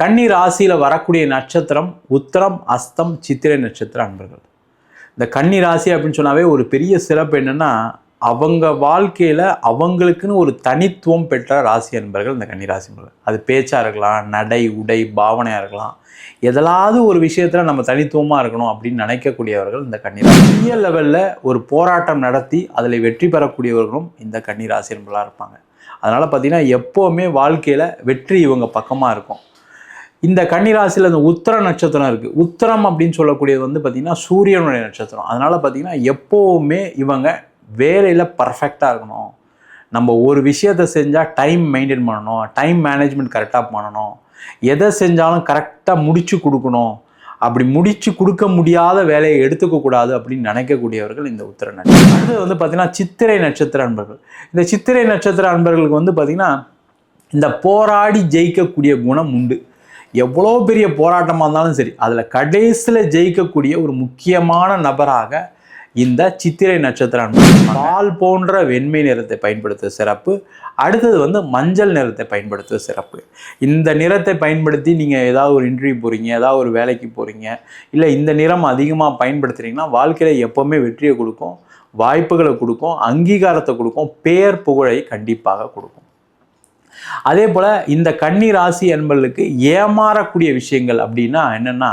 கன்னி ராசியில் வரக்கூடிய நட்சத்திரம் உத்தரம் அஸ்தம் சித்திரை நட்சத்திர அன்பர்கள். இந்த கன்னி ராசி அப்படின்னு சொன்னாவே ஒரு பெரிய சிறப்பு என்னென்னா அவங்க வாழ்க்கையில் அவங்களுக்குன்னு ஒரு தனித்துவம் பெற்ற ராசி அன்பர்கள் இந்த கன்னி ராசி அது பேச்சாக இருக்கலாம் நடை உடை பாவனையாக இருக்கலாம். எதலாவது ஒரு விஷயத்தில் நம்ம தனித்துவமாக இருக்கணும் அப்படின்னு நினைக்கக்கூடியவர்கள் இந்த கன்னிராசி பெரிய லெவலில் ஒரு போராட்டம் நடத்தி அதில் வெற்றி பெறக்கூடியவர்களும் இந்த கன்னிராசி என்பதாக இருப்பாங்க. அதனால் பார்த்திங்கன்னா எப்போவுமே வாழ்க்கையில் வெற்றி இவங்க பக்கமாக இருக்கும். இந்த கன்னிராசியில் அந்த உத்தர நட்சத்திரம் இருக்குது உத்தரம் அப்படின்னு சொல்லக்கூடியது வந்து பார்த்திங்கன்னா சூரியனுடைய நட்சத்திரம். அதனால் பார்த்திங்கன்னா எப்போவுமே இவங்க வேலையில் பர்ஃபெக்டாக இருக்கணும். நம்ம ஒரு விஷயத்தை செஞ்சால் டைம் மெயின்டைன் பண்ணணும். டைம் மேனேஜ்மெண்ட் கரெக்டாக பண்ணணும். எதை செஞ்சாலும் கரெக்டாக முடித்து கொடுக்கணும். அப்படி முடித்து கொடுக்க முடியாத வேலையை எடுத்துக்கக்கூடாது அப்படின்னு நினைக்கக்கூடியவர்கள் இந்த உத்திர நட்சத்திரம். அடுத்தது வந்து பார்த்திங்கன்னா சித்திரை நட்சத்திர அன்பர்கள். இந்த சித்திரை நட்சத்திர அன்பர்களுக்கு வந்து பார்த்தீங்கன்னா இந்த போராடி ஜெயிக்கக்கூடிய குணம் உண்டு. எவ்வளோ பெரிய போராட்டமாக இருந்தாலும் சரி அதில் கடைசியில் ஜெயிக்கக்கூடிய ஒரு முக்கியமான நபராக இந்த சித்திரை நட்சத்திரம் பால் போன்ற வெண்மை நிறத்தை பயன்படுத்துவது சிறப்பு அடுத்தது வந்து மஞ்சள் நிறத்தை பயன்படுத்துவது சிறப்பு. இந்த நிறத்தை பயன்படுத்தி நீங்கள் ஏதாவது ஒரு இன்டர்வியூ போகிறீங்க ஏதாவது ஒரு வேலைக்கு போகிறீங்க இல்லை இந்த நிறம் அதிகமாக பயன்படுத்துகிறீங்கன்னா வாழ்க்கையில் எப்போவுமே வெற்றியை கொடுக்கும் வாய்ப்புகளை கொடுக்கும் அங்கீகாரத்தை கொடுக்கும் பேர் புகழை கண்டிப்பாக கொடுக்கும். அதே போல் இந்த கன்னி ராசி என்பர்களுக்கு ஏமாறக்கூடிய விஷயங்கள் அப்படின்னா என்னென்னா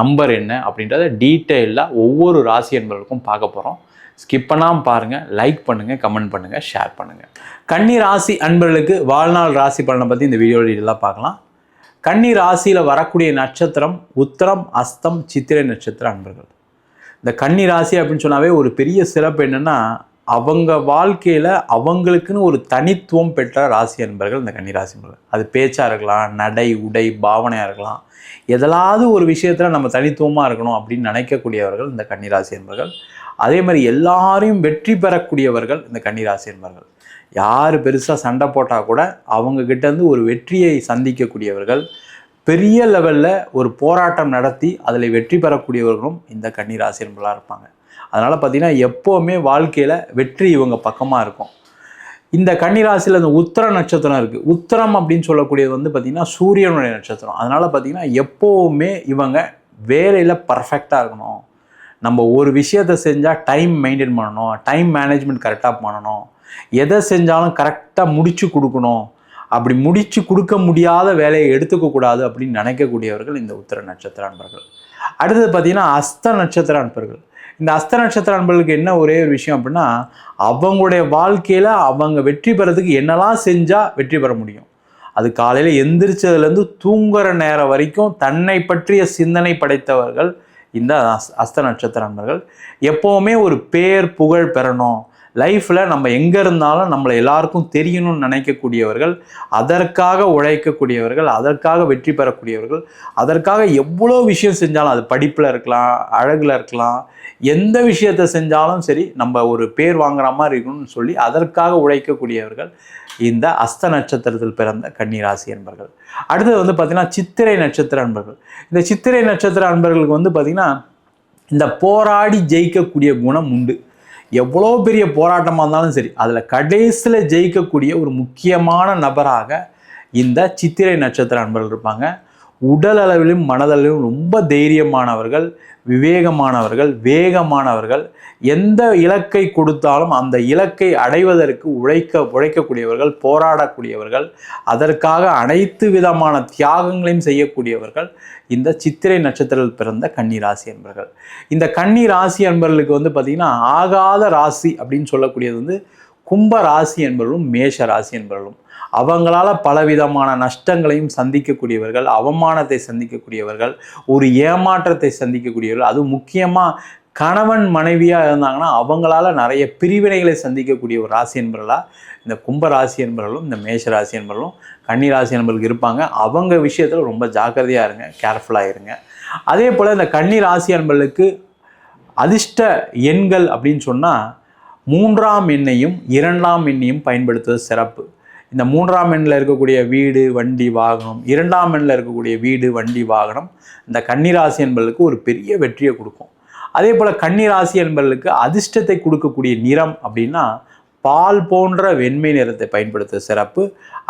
நம்பர் என்ன அப்படின்றத டீட்டெயிலாக ஒவ்வொரு ராசி என்பவர்களுக்கும் பார்க்க போகிறோம் ஸ்கிப் பண்ணாமல் பாருங்கள் லைக் பண்ணுங்கள் கமெண்ட் பண்ணுங்கள் ஷேர் பண்ணுங்கள் கன்னி ராசி அன்பர்களுக்கு வாழ்நாள் ராசி பலனை பற்றி இந்த வீடியோவில் இதெல்லாம் பார்க்கலாம். கன்னி ராசியில் வரக்கூடிய நட்சத்திரம் உத்தரம் அஸ்தம் சித்திரை நட்சத்திர அன்பர்கள். இந்த கன்னி ராசி அப்படின்னு சொன்னாவே ஒரு பெரிய சிறப்பு என்னென்னா அவங்க வாழ்க்கையில் அவங்களுக்குன்னு ஒரு தனித்துவம் பெற்ற ராசி அன்பர்கள் இந்த கன்னிராசி அன்பர்கள். அது பேச்சாக இருக்கலாம் நடை உடை பாவனையாக இருக்கலாம். எதலாவது ஒரு விஷயத்தில் நம்ம தனித்துவமாக இருக்கணும் அப்படின்னு நினைக்கக்கூடியவர்கள் இந்த கன்னிராசி என்பர்கள் அதே மாதிரி எல்லாரையும் வெற்றி பெறக்கூடியவர்கள் இந்த கன்னிராசி என்பர்கள் யார் பெருசாக சண்டை போட்டால் கூட அவங்கக்கிட்டேருந்து ஒரு வெற்றியை சந்திக்கக்கூடியவர்கள். பெரிய லெவலில் ஒரு போராட்டம் நடத்தி அதில் வெற்றி பெறக்கூடியவர்களும் இந்த கன்னிராசி அன்பர்களாக இருப்பாங்க. அதனால் பார்த்திங்கன்னா எப்போவுமே வாழ்க்கையில் வெற்றி இவங்க பக்கமாக இருக்கும். இந்த கன்னிராசியில் அந்த உத்தர நட்சத்திரம் இருக்குது உத்தரம் அப்படின்னு சொல்லக்கூடியது வந்து பார்த்திங்கன்னா சூரியனுடைய நட்சத்திரம். அதனால் பார்த்திங்கன்னா எப்போவுமே இவங்க வேலையில் பர்ஃபெக்டாக இருக்கணும். நம்ம ஒரு விஷயத்தை செஞ்சால் டைம் மெயின்டைன் பண்ணணும். டைம் மேனேஜ்மெண்ட் கரெக்டாக பண்ணணும். எதை செஞ்சாலும் கரெக்டாக முடித்து கொடுக்கணும். அப்படி முடித்து கொடுக்க முடியாத வேலையை எடுத்துக்க கூடாது அப்படின்னு நினைக்கக்கூடியவர்கள் இந்த உத்தர நட்சத்திர அன்பர்கள். அடுத்தது பார்த்திங்கன்னா அஸ்த நட்சத்திர அன்பர்கள். இந்த அஸ்த நட்சத்திர அன்பர்களுக்கு என்ன ஒரே ஒரு விஷயம் அப்படின்னா அவங்களுடைய வாழ்க்கையில் அவங்க வெற்றி பெறதுக்கு என்னெல்லாம் செஞ்சால் வெற்றி பெற முடியும்? அது காலையில் எந்திரிச்சதுலேருந்து தூங்குற நேரம் வரைக்கும் தன்னை பற்றிய சிந்தனை படைத்தவர்கள் இந்த அஸ் அஸ்த நட்சத்திர அன்பர்கள். எப்போவுமே ஒரு பேர் புகழ் பெறணும். லைஃப்பில் நம்ம எங்கே இருந்தாலும் நம்மளை எல்லாருக்கும் தெரியணும்னு நினைக்கக்கூடியவர்கள் அதற்காக உழைக்கக்கூடியவர்கள் அதற்காக வெற்றி பெறக்கூடியவர்கள் அதற்காக எவ்வளோ விஷயம் செஞ்சாலும் அது படிப்பில் இருக்கலாம் அழகில் இருக்கலாம் எந்த விஷயத்தை செஞ்சாலும் சரி நம்ம ஒரு பேர் வாங்குற மாதிரி இருக்கணும்னு சொல்லி அதற்காக உழைக்கக்கூடியவர்கள் இந்த அஸ்த நட்சத்திரத்தில் பிறந்த கன்னிராசி என்பர்கள் அடுத்தது வந்து பார்த்திங்கன்னா சித்திரை நட்சத்திர அன்பர்கள். இந்த சித்திரை நட்சத்திர அன்பர்களுக்கு வந்து பார்த்திங்கன்னா இந்த போராடி ஜெயிக்கக்கூடிய குணம் உண்டு. எவ்வளோ பெரிய போராட்டமாக இருந்தாலும் சரி அதில் கடைசியில் ஜெயிக்கக்கூடிய ஒரு முக்கியமான நபராக இந்த சித்திரை நட்சத்திர அன்பர்கள் இருப்பாங்க. உடல் அளவிலும் மனதளவிலும் ரொம்ப தைரியமானவர்கள் விவேகமானவர்கள் வேகமானவர்கள் எந்த இலக்கை கொடுத்தாலும் அந்த இலக்கை அடைவதற்கு உழைக்க உழைக்கக்கூடியவர்கள் போராடக்கூடியவர்கள் அதற்காக அனைத்து விதமான தியாகங்களையும் செய்யக்கூடியவர்கள் இந்த சித்திரை நட்சத்திரத்தில் பிறந்த கன்னி ராசி என்பர்கள் இந்த கன்னி ராசி என்பர்களுக்கு வந்து பார்த்திங்கன்னா ஆகாத ராசி அப்படின்னு சொல்லக்கூடியது வந்து கும்ப ராசி என்பவர்களும் மேஷ ராசி என்பவர்களும் அவங்களால பலவிதமான நஷ்டங்களையும் சந்திக்கக்கூடியவர்கள் அவமானத்தை சந்திக்கக்கூடியவர்கள் ஒரு ஏமாற்றத்தை சந்திக்கக்கூடியவர்கள் அதுவும் முக்கியமாக கணவன் மனைவியாக இருந்தாங்கன்னா அவங்களால நிறைய பிரிவினைகளை சந்திக்கக்கூடிய ஒரு ராசி என்பர்களாக இந்த கும்ப ராசி என்பர்களும் இந்த மேஷ ராசி என்பர்களும் கன்னி ராசி என்பர்களுக்கு இருப்பாங்க. அவங்க விஷயத்தில் ரொம்ப ஜாக்கிரதையாக இருங்க கேர்ஃபுல்லாக இருங்க. அதே போல் இந்த கன்னி ராசி என்பர்களுக்கு அதிர்ஷ்ட எண்கள் அப்படின்னு சொன்னால் மூன்றாம் எண்ணையும் இரண்டாம் எண்ணையும் பயன்படுத்துவது சிறப்பு. இந்த மூன்றாம் எண்ணில் இருக்கக்கூடிய வீடு வண்டி வாகனம் இரண்டாம் எண்ணில் இருக்கக்கூடிய வீடு வண்டி வாகனம் இந்த கன்னிராசி என்பதற்கு ஒரு பெரிய வெற்றியை கொடுக்கும். அதே போல் கன்னிராசி என்பதற்கு அதிர்ஷ்டத்தை கொடுக்கக்கூடிய நிறம் அப்படின்னா பால் போன்ற வெண்மை நிறத்தை பயன்படுத்துவது சிறப்பு.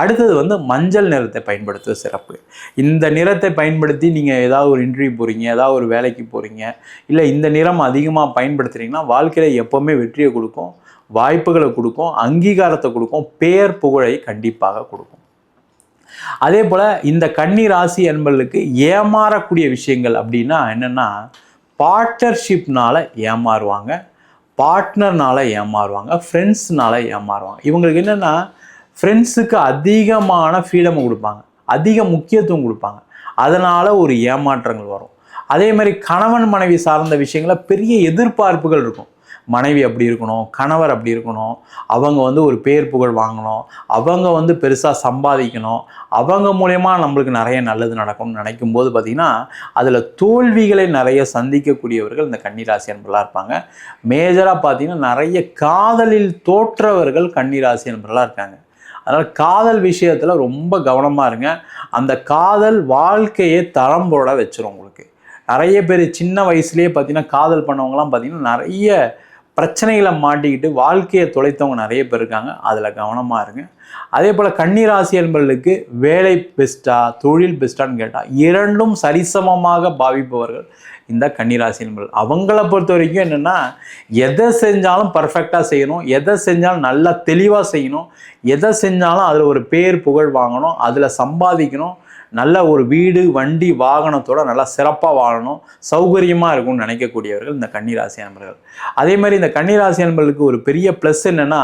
அடுத்தது வந்து மஞ்சள் நிறத்தை பயன்படுத்துவது சிறப்பு. இந்த நிறத்தை பயன்படுத்தி நீங்கள் ஏதாவது ஒரு இன்டர்வியூ போகிறீங்க ஏதாவது ஒரு வேலைக்கு போகிறீங்க இல்லை இந்த நிறம் அதிகமாக பயன்படுத்துகிறீங்கன்னா வாழ்க்கையில் எப்போவுமே வெற்றியை கொடுக்கும். வாய்ப்புகளை கொடுக்கும் அங்கீகாரத்தை கொடுக்கும் பேர் புகழை கண்டிப்பாக கொடுக்கும். அதே போல் இந்த கன்னி ராசி என்பர்களுக்கு ஏமாறக்கூடிய விஷயங்கள் அப்படின்னா என்னென்னா பார்ட்னர்ஷிப்னால ஏமாறுவாங்க பார்ட்னர்னால ஏமாறுவாங்க ஃப்ரெண்ட்ஸ்னால ஏமாறுவாங்க. இவங்களுக்கு என்னென்னா ஃப்ரெண்ட்ஸுக்கு அதிகமான ஃப்ரீடம் கொடுப்பாங்க அதிக முக்கியத்துவம் கொடுப்பாங்க. அதனால் ஒரு ஏமாற்றங்கள் வரும். அதே மாதிரி கணவன் மனைவி சார்ந்த விஷயங்களில் பெரிய எதிர்பார்ப்புகள் இருக்கும். மனைவி அப்படி இருக்கணும் கணவர் அப்படி இருக்கணும் அவங்க வந்து ஒரு பேர் புகழ் வாங்கணும் அவங்க வந்து பெருசாக சம்பாதிக்கணும் அவங்க மூலயமா நம்மளுக்கு நிறைய நல்லது நடக்கும்னு நினைக்கும் போது பார்த்திங்கன்னா அதில் தோல்விகளை நிறைய சந்திக்கக்கூடியவர்கள் இந்த கன்னிராசி அன்பர்களாக இருப்பாங்க. மேஜராக பார்த்திங்கன்னா நிறைய காதலில் தோற்றவர்கள் கன்னிராசி அன்பர்களாக இருக்காங்க. அதனால் காதல் விஷயத்தில் ரொம்ப கவனமாக இருங்க. அந்த காதல் வாழ்க்கையை தரம் போட வச்சிரும் உங்களுக்கு. நிறைய பேர் சின்ன வயசுலேயே பார்த்தீங்கன்னா காதல் பண்ணவங்களாம் பார்த்தீங்கன்னா நிறைய பிரச்சனைகளை மாட்டிக்கிட்டு வாழ்க்கையை தொலைத்தவங்க நிறைய பேர் இருக்காங்க. அதில் கவனமாக இருங்க. அதே போல் கன்னிராசி என்பர்களுக்கு வேலை பெஸ்ட்டா தொழில் பெஸ்ட்டான்னு கேட்டால் இரண்டும் சரிசமமாக பாவிப்பவர்கள் இந்த கன்னிராசி என்பர்கள் அவங்கள பொறுத்த வரைக்கும் என்னென்னா எதை செஞ்சாலும் பர்ஃபெக்டாக செய்யணும். எதை செஞ்சாலும் நல்லா தெளிவாக செய்யணும். எதை செஞ்சாலும் அதில் ஒரு பேர் புகழ் வாங்கணும். அதில் சம்பாதிக்கணும். நல்ல ஒரு வீடு வண்டி வாகனத்தோட நல்லா சிறப்பாக வாழணும். சௌகரியமாக இருக்கும்னு நினைக்கக்கூடியவர்கள் இந்த கன்னிராசி அன்பர்கள். அதே மாதிரி இந்த கன்னிராசி அன்பர்களுக்கு ஒரு பெரிய ப்ளஸ் என்னென்னா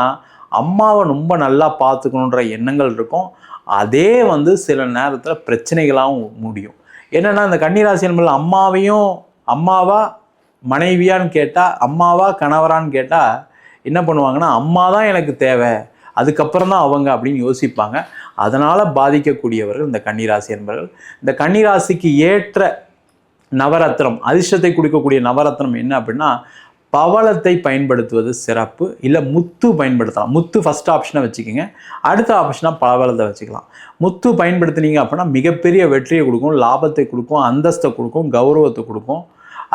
அம்மாவை ரொம்ப நல்லா பார்த்துக்கணுன்ற எண்ணங்கள் இருக்கும். அதே வந்து சில நேரத்தில் பிரச்சனைகளாகவும் முடியும். என்னென்னா இந்த கன்னிராசி அன்பர்கள் அம்மாவையும் அம்மாவா மனைவியான்னு கேட்டால் அம்மாவா கணவரான்னு கேட்டால் என்ன பண்ணுவாங்கன்னா அம்மா தான் எனக்கு தேவை. அதுக்கப்புறம் தான் அவங்க அப்படின்னு யோசிப்பாங்க. அதனால் பாதிக்கக்கூடியவர்கள் இந்த கன்னிராசி என்பவர்கள் இந்த கன்னிராசிக்கு ஏற்ற நவரத்னம் அதிர்ஷ்டத்தை கொடுக்கக்கூடிய நவரத்னம் என்ன அப்படின்னா பவளத்தை பயன்படுத்துவது சிறப்பு இல்லை முத்து பயன்படுத்தலாம். முத்து ஃபஸ்ட் ஆப்ஷனை வச்சுக்கோங்க. அடுத்த ஆப்ஷனாக பவளத்தை வச்சுக்கலாம். முத்து பயன்படுத்தினீங்க அப்படின்னா மிகப்பெரிய வெற்றியை கொடுக்கும் லாபத்தை கொடுக்கும் அந்தஸ்தை கொடுக்கும் கௌரவத்தை கொடுக்கும்.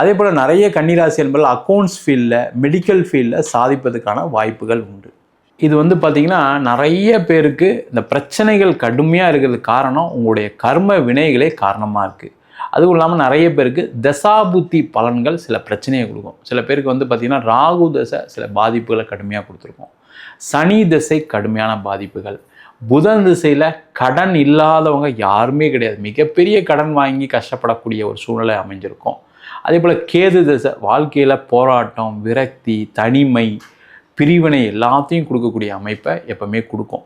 அதே போல் நிறைய கன்னிராசி என்பதில் அக்கௌண்ட்ஸ் ஃபீல்டில் மெடிக்கல் ஃபீல்டில் சாதிப்பதற்கான வாய்ப்புகள் உண்டு. இது வந்து பார்த்திங்கன்னா நிறைய பேருக்கு இந்த பிரச்சனைகள் கடுமையாக இருக்கிறதுக்கு காரணம் உங்களுடைய கர்ம வினைகளே காரணமாக இருக்குது அதுவும் இல்லாமல் நிறைய பேருக்கு தசாபுத்தி பலன்கள் சில பிரச்சனையை கொடுக்கும். சில பேருக்கு வந்து பார்த்திங்கன்னா ராகு தசை சில பாதிப்புகளை கடுமையாக கொடுத்துருக்கோம். சனி திசை கடுமையான பாதிப்புகள். புதன் திசையில் கடன் இல்லாதவங்க யாருமே கிடையாது. மிகப்பெரிய கடன் வாங்கி கஷ்டப்படக்கூடிய ஒரு சூழ்நிலை அமைஞ்சிருக்கும். அதே போல் கேது திசை வாழ்க்கையில் போராட்டம் விரக்தி தனிமை பிரிவினை எல்லாத்தையும் கொடுக்கக்கூடிய அமைப்பை எப்பவுமே கொடுக்கும்.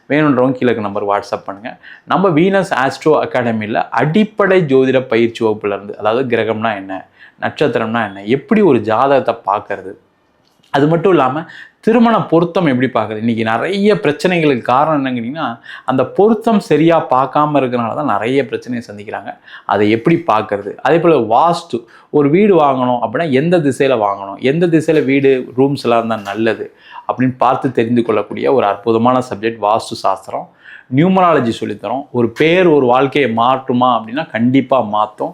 வேணுன்றவங்க கீழே நம்பர் வாட்ஸ்அப் பண்ணுங்கள் நம்ம வீனஸ் ஆஸ்ட்ரோ அகாடமியில் அடிப்படை ஜோதிட பயிற்சி வகுப்புலேருந்து அதாவது கிரகம்னா என்ன நட்சத்திரம்னா என்ன எப்படி ஒரு ஜாதகத்தை பார்க்கறது அது மட்டும் இல்லாமல் திருமண பொருத்தம் எப்படி பார்க்குறது? இன்றைக்கி நிறைய பிரச்சனைகளுக்கு காரணம் என்னங்கிறீங்கன்னா அந்த பொருத்தம் சரியாக பார்க்காம இருக்கிறனால தான் நிறைய பிரச்சனையை சந்திக்கிறாங்க. அதை எப்படி பார்க்கறது? அதே போல் வாஸ்து ஒரு வீடு வாங்கணும் அப்படின்னா எந்த திசையில் வாங்கணும்? எந்த திசையில் வீடு ரூம்ஸ் எல்லாம் இருந்தால் நல்லது? அப்படின்னு பார்த்து தெரிந்து கொள்ளக்கூடிய ஒரு அற்புதமான சப்ஜெக்ட் வாஸ்து சாஸ்திரம். நியூமராலஜி சொல்லித்தரோம். ஒரு பேர் ஒரு வாழ்க்கையை மாற்றுமா அப்படின்னா கண்டிப்பாக மாற்றும்.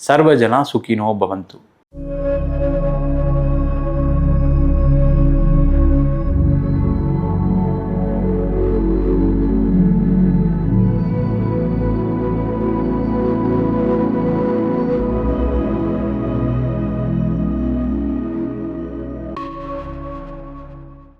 ಸರ್ವಜನ ಸುಖಿನೋ ಭವಂತು.